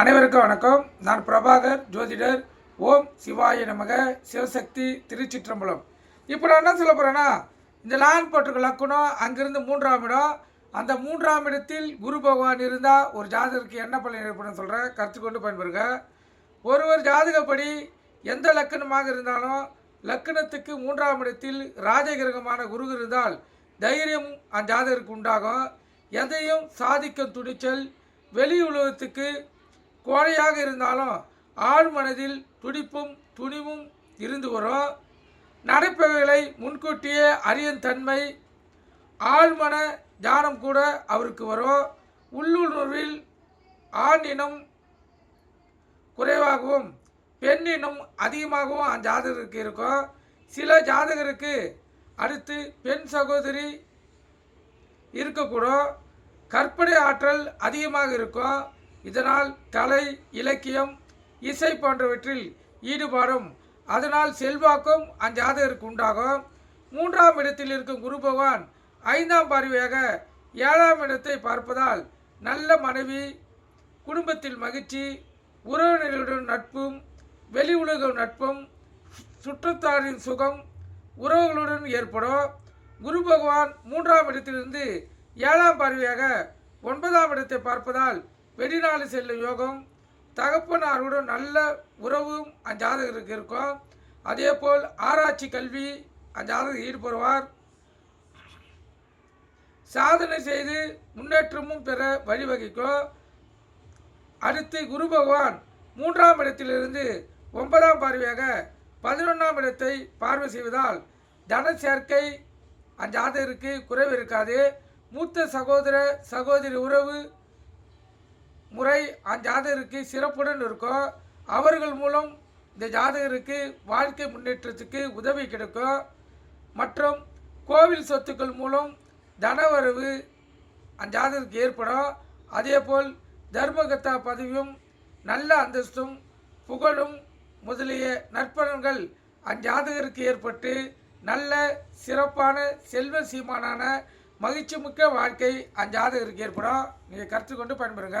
அனைவருக்கும் வணக்கம். நான் பிரபாகர் ஜோதிடர். ஓம் சிவாய நமக. சிவசக்தி திருச்சிற்றம்பலம். இப்போ நான் என்ன சொல்ல போகிறேன்னா இந்த லான் போட்டிருக்க லக்குனம் அங்கிருந்து மூன்றாம் இடம். அந்த மூன்றாம் இடத்தில் குரு பகவான் இருந்தால் ஒரு ஜாதகருக்கு என்ன பலன் ஏற்படும் சொல்கிறேன் கருத்து கொண்டு பயன்பெறுங்க. ஒருவர் ஜாதகப்படி எந்த லக்கணமாக இருந்தாலும் லக்கணத்துக்கு மூன்றாம் இடத்தில் ராஜகிரகமான குரு இருந்தால் தைரியம் அந்த ஜாதகருக்கு உண்டாகும். எதையும் சாதிக்கும் துணிச்சல் வெளி உலகத்துக்கு கோழையாக இருந்தாலும் ஆள் மனதில் துடிப்பும் துணிவும் இருந்து வரும். நடப்பவைகளை முன்கூட்டியே அறியும் தன்மை ஆழ்மன தியானம் கூட அவருக்கு வரும். உள்ளுணர்வில் ஆண் இனம் குறைவாகவும் பெண்ணினம் அதிகமாகவும் அந்த ஜாதகருக்கு இருக்கும். சில ஜாதகருக்கு அடுத்து பெண் சகோதரி இருக்கக்கூடும். கற்பனை ஆற்றல் அதிகமாக இருக்கும். இதனால் கலை இலக்கியம் இசை போன்றவற்றில் ஈடுபாடும் அதனால் செல்வாக்கும் அந்த ஜாதகருக்கு உண்டாகும். மூன்றாம் இடத்தில் இருக்கும் குரு பகவான் ஐந்தாம் பார்வையாக ஏழாம் இடத்தை பார்ப்பதால் நல்ல மனைவி குடும்பத்தில் மகிழ்ச்சி உறவினர்களுடன் நட்பும் வெளி உலக நட்பும் சுற்றத்தாரின் சுகம் உறவுகளுடன் ஏற்படும். குரு பகவான் மூன்றாம் இடத்திலிருந்து ஏழாம் பார்வையாக ஒன்பதாம் இடத்தை பார்ப்பதால் வெளிநாடு செல்லும் யோகம் தகப்பனாருடன் நல்ல உறவும் அந்த ஜாதகருக்கு இருக்கும். அதேபோல் ஆராய்ச்சி கல்வி அந்த ஜாதகர் ஈடுபடுவார். சாதனை செய்து முன்னேற்றமும் பெற வழிவகுக்கும். அடுத்து குரு பகவான் மூன்றாம் இடத்திலிருந்து ஒன்பதாம் பார்வையாக பதினொன்றாம் இடத்தை பார்வை செய்வதால் தன சேர்க்கை அஞ்சாதகருக்கு குறைவு இருக்காது. மூத்த சகோதர சகோதரி உறவு முறை அஜாதகருக்கு ஜாதகருக்கு சிறப்புடன் இருக்கும். அவர்கள் மூலம் இந்த ஜாதகருக்கு வாழ்க்கை முன்னேற்றத்துக்கு உதவி கிடைக்கும். மற்றும் கோவில் சொத்துக்கள் மூலம் தனவரவு அந்த ஜாதகருக்கு ஏற்படும். அதேபோல் தர்மகத்தா பதவியும் நல்ல அந்தஸ்தும் புகழும் முதலிய நற்பலன்கள் அஞ்சாதகருக்கு ஜாதகருக்கு ஏற்பட்டு நல்ல சிறப்பான செல்வ சீமானான மகிழ்ச்சி மிக்க வாழ்க்கை அஞ்சாதகருக்கு ஜாதகருக்கு ஏற்படும். நீங்கள் கருத்து கொண்டு பயன்பெறுங்க.